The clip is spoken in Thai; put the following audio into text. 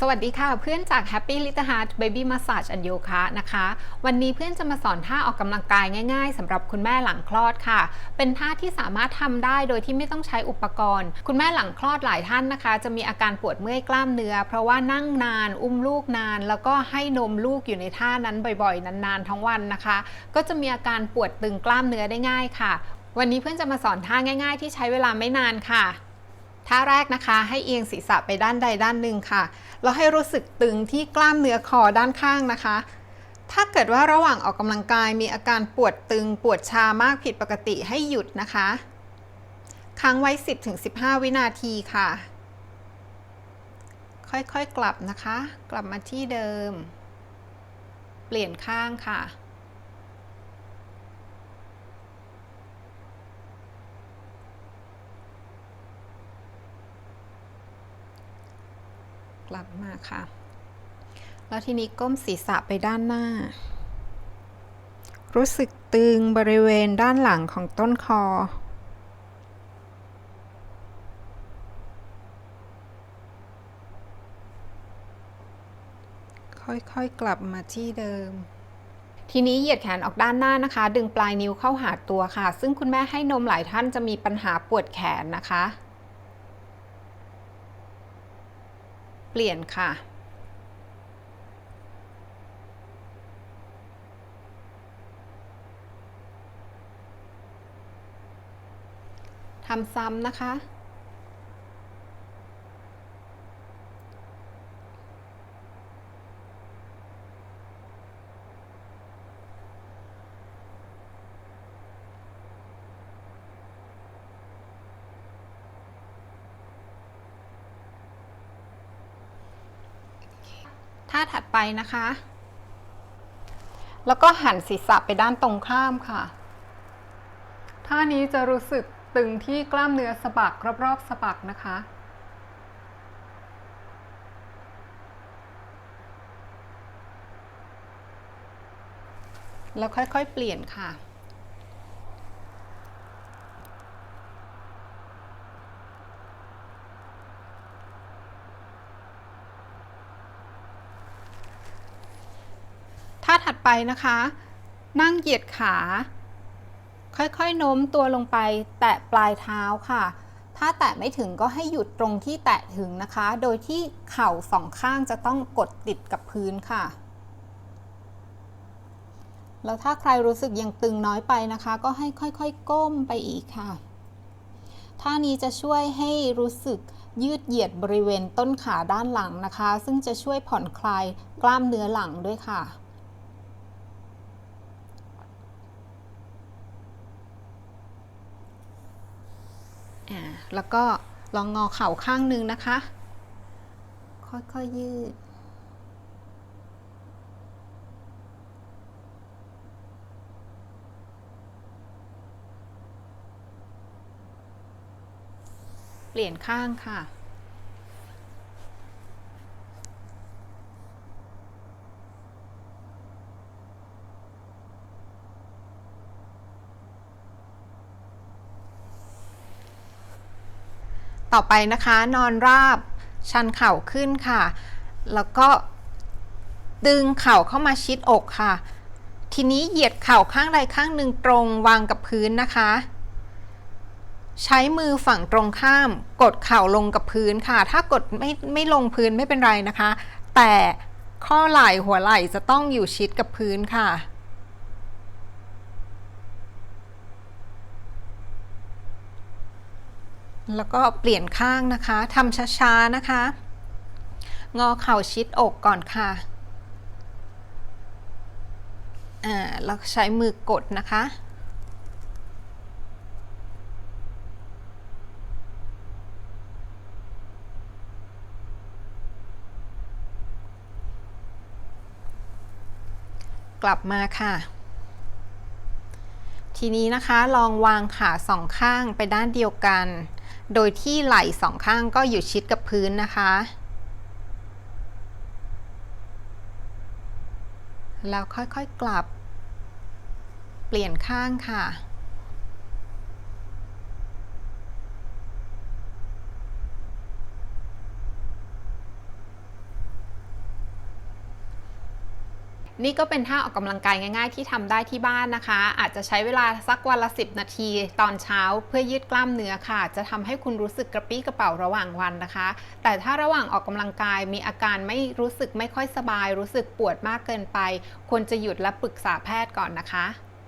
สวัสดีค่ะเพื่อนจาก Happy Little Heart Baby Massage and Yoga นะคะ วันนี้เพื่อนจะมาสอนท่าออกกำลังกายง่ายๆสำหรับคุณแม่หลังคลอดค่ะ เป็นท่าที่สามารถทำได้โดยที่ไม่ต้องใช้อุปกรณ์ คุณแม่หลังคลอดหลายท่านนะคะ จะมีอาการปวดเมื่อยกล้ามเนื้อ เพราะว่านั่งนานอุ้มลูกนาน แล้วก็ให้นมลูกอยู่ในท่านั้นบ่อยๆ นานๆ ทั้งวันนะคะ ก็จะมีอาการปวดตึงกล้ามเนื้อได้ง่ายค่ะ วันนี้เพื่อนจะมาสอนท่าง่าย ๆ ที่ใช้เวลาไม่นานค่ะ ท่าแรกนะคะให้เอียงศีรษะไปด้านใดด้านหนึ่งค่ะ แล้วให้รู้สึกตึงที่กล้ามเนื้อคอด้านข้างนะคะ ถ้าเกิดว่าระหว่างออกกำลังกายมีอาการปวดตึงปวดชามากผิดปกติให้หยุดนะคะ ค้างไว้ 10-15 วินาทีค่ะ ค่อยๆกลับนะคะ กลับมาที่เดิม เปลี่ยนข้างค่ะ กลับมาค่ะ แล้วทีนี้ก้มศีรษะไปด้านหน้า รู้สึกตึงบริเวณด้านหลังของต้นคอ ค่อยๆกลับมาที่เดิมทีนี้เหยียดแขนออกด้านหน้านะคะ ดึงปลายนิ้วเข้าหาตัวค่ะ ซึ่งคุณแม่ให้นมหลายท่านจะมีปัญหาปวดแขนนะคะ ปลี่ยนค่ะ ทำซ้ำนะคะ ท่าถัดไปนะคะ แล้วก็หันศีรษะไปด้านตรงข้ามค่ะ ท่านี้จะรู้สึกตึงที่กล้ามเนื้อสะบักรอบๆสะบักนะคะ แล้วค่อยๆเปลี่ยนค่ะ ถัดไปนะคะ นั่งเหยียดขา ค่อยๆโน้มตัวลงไปแตะปลายเท้าค่ะ ถ้าแตะไม่ถึงก็ให้หยุดตรงที่แตะถึงนะคะ โดยที่เข่าสองข้างจะต้องกดติดกับพื้นค่ะ แล้วถ้าใครรู้สึกยังตึงน้อยไปนะคะ ก็ให้ค่อยๆก้มไปอีกค่ะท่านี้จะช่วยให้รู้สึกยืดเหยียดบริเวณต้นขาด้านหลังนะคะ ซึ่งจะช่วยผ่อนคลายกล้ามเนื้อหลังด้วยค่ะ อ่าแล้วก็ลองงอเข่าข้างหนึ่งนะคะ ค่อยๆยืด เปลี่ยนข้างค่ะ ต่อไปนะคะนอนราบชันเข่าขึ้นค่ะ แล้วก็ดึงเข่าเข้ามาชิดอกค่ะ ทีนี้เหยียดเข่าข้างใดข้างหนึ่งตรงวางกับพื้นนะคะ ใช้มือฝั่งตรงข้าม กดเข่าลงกับพื้นค่ะ ถ้ากดไม่ไม่ลงพื้นไม่เป็นไรนะคะ แต่ข้อไหล่หัวไหล่จะต้องอยู่ชิดกับพื้นค่ะ แล้วก็เปลี่ยนข้างนะคะทำช้าๆนะคะ งอเข่าชิดอกก่อนค่ะอ่าแล้วใช้มือกดนะคะกลับมาค่ะ ทีนี้นะคะลองวางขาสองข้างไปด้านเดียวกัน โดยที่ไหล่สองข้างก็อยู่ชิดกับพื้นนะคะ แล้วค่อยๆกลับ เปลี่ยนข้างค่ะ นี่ก็เป็นท่าออกกำลังกายง่าย ๆ ที่ทำได้ที่บ้านนะคะ อาจจะใช้เวลาสักวันละ 10 นาที ตอนเช้าเพื่อยืดกล้ามเนื้อค่ะ จะทำให้คุณรู้สึกกระปี้กระเป๋าระหว่างวันนะคะ แต่ถ้าระหว่างออกกำลังกายมีอาการไม่รู้สึกไม่ค่อยสบาย รู้สึกปวดมากเกินไป ควรจะหยุดและปรึกษาแพทย์ก่อนนะคะ